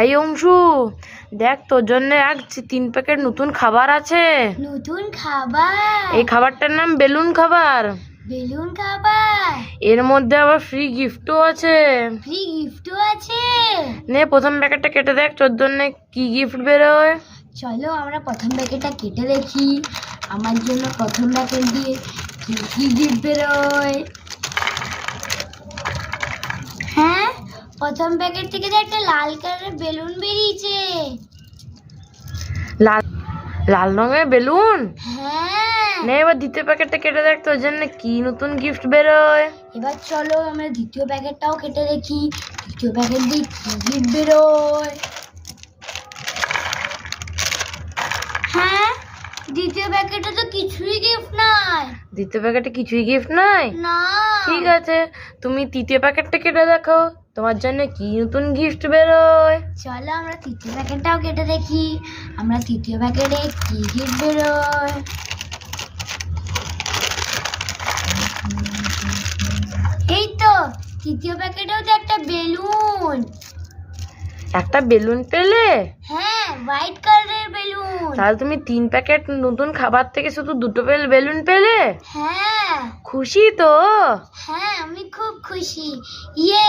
এই অংশু দেখ তোর জন্য এক তিন প্যাকেট নতুন খাবার আছে। নতুন খাবার? এই খাবারটার নাম বেলুন খাবার। বেলুন খাবার? এর মধ্যে আবার ফ্রি গিফটও আছে। ফ্রি গিফটও আছে? নে প্রথম প্যাকেটটা কেটে দেখ তোর জন্য কি গিফট বেরোয়? চলো আমরা প্রথম প্যাকেটটা কেটে দেখি। আমার জন্য প্রথম প্যাকেট দিয়ে কি কি গিফট বেরোয় হ্যাঁ প্রথম প্যাকেট থেকে তো একটা লাল কালারের বেলুন বেরিয়েছে। লাল লাল রঙের বেলুন? হ্যাঁ। নে এবার দ্বিতীয় প্যাকেটটা কেটে দেখ তোর জন্য কি নতুন গিফট বেরোয়? এবার চলো আমরা দ্বিতীয় প্যাকেটটাও কেটে দেখি। দ্বিতীয় প্যাকেট দিয়ে কি গিফট বেরোয়? হ্যাঁ দ্বিতীয় প্যাকেটে তো কিছুই গিফট নাই। দ্বিতীয় প্যাকেটে কিছুই গিফট নাই? না। ঠিক আছে তুমি তৃতীয় প্যাকেটটা কেটে দেখো। তোমার জন্য কি নতুন গিফট বেরোয়? চলো আমরা তৃতীয় প্যাকেটটাও কেটে দেখি। আমরা তৃতীয় প্যাকেটে কি গিফট বেরোয়? এই তো তৃতীয় প্যাকেটেও তো একটা বেলুন। একটা বেলুন পেলে? হ্যাঁ হোয়াইট কালারের বেলুন। তাহলে তুমি তিন প্যাকেট নতুন খাবার থেকে শুধু দুটো পেল বেলুন পেলে? হ্যাঁ। খুশি তো? হ্যাঁ আমি খুব খুশি। ইয়ে